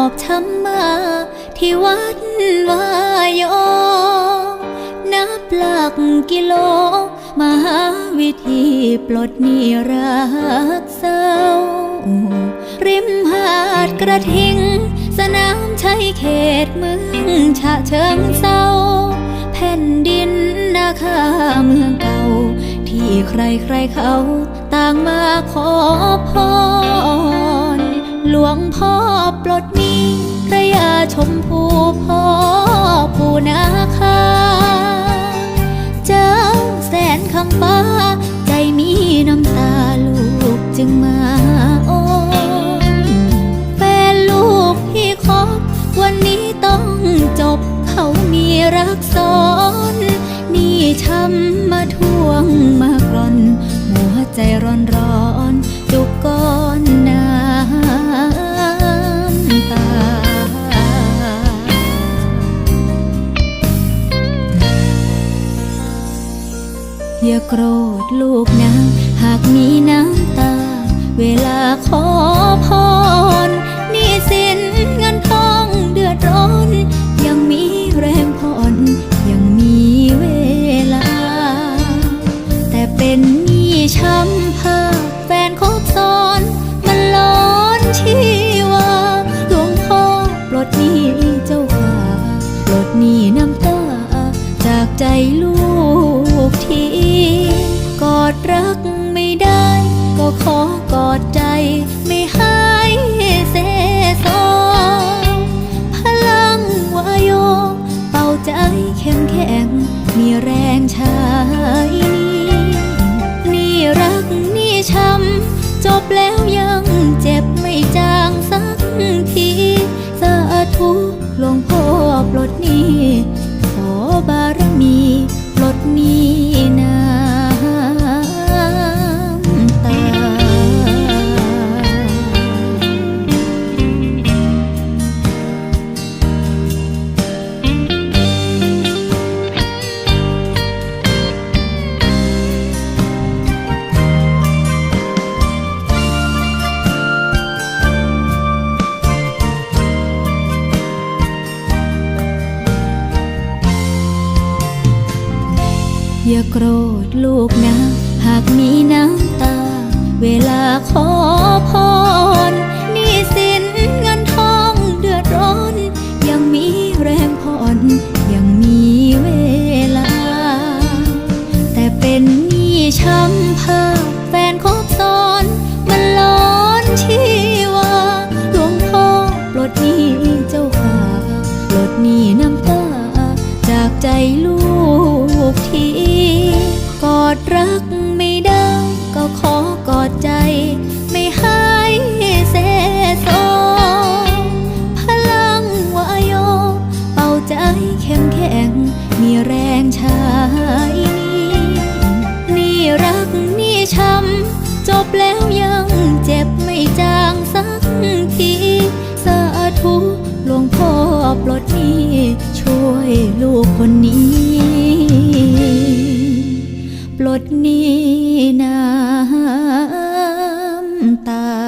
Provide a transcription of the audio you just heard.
อบช้ำมา ที่วัดวายอ นับหลักกิโลมาหาวิธีปลดหนี้รักเศร้า ริมหาดกระทิง สนามชัยเขตเมืองฉะเชิงเศร้า แผ่นดินนาคาเมืองเก่า ที่ใครใครๆเขาต่างมาขอพร หลวงพ่อปลดหนี้พระยาชมพูพ่อผู้นาคา เจ้าแสนคำฟ้า ใจมีน้ำตาลูกจึงมาโอนแฟนลูกที่คบวันนี้ต้องจบเขามีรักซ้อนนี่ช้ำมาทวงมากร่อน หัวใจร้อนร้อนจุกก้อน อย่าโกรธลูกนะ หากมีน้ำตา เวลาขอพรนี่สินเงินทองเดือดร้อน ยังมีแรงผ่อนยังมีเวลา แต่เป็นหนี้ช้ำผ้าแฟนคบซ้อนมันร้อนชีวาหลวงพ่อปลดหนี้เจ้าค่ะปลดหนี้น้ำตา จากใจลูก ทีกอดรักไม่ได้ ก็ขอกอดใจไม่ อย่าโกรธลูกนะ หากมีน้ำตา เวลาขอพรนี่สินเงินทองเดือดร้อน ยังมีแรงผ่อนยังมีเวลา แต่เป็นหนี้ช้ำผ้าแฟนคบซ้อนมันร้อนชีวาหลวงพ่อปลดหนี้เจ้าค่ะปลดหนี้น้ำตา จากใจลูกที ดรักไม่ได้ก็ขอกอดใจ ไม่ให้เสสอพลังวายโยเป่าใจเข้มแข็ง มีแรงใช้นี่รักนี่ช้ำจบแล้วยังเจ็บไม่จางสักทีสาธุหลวงพ่อปลดนี้ช่วยลูกคนนี้ ปลดหนี้น้ำตา